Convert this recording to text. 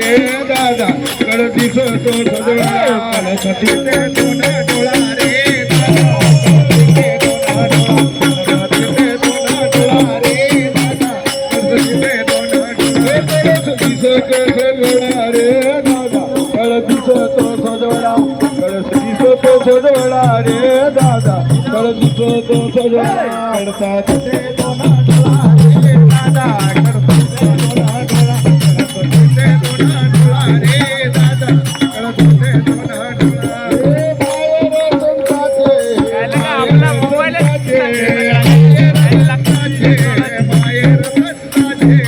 રે દાદા ગણતી તો સજોડા ગણપતિ તે તોના ડોળા રે સજોડા રે દાદા. સજોડા ગણતા તે તોના ડોળા રે.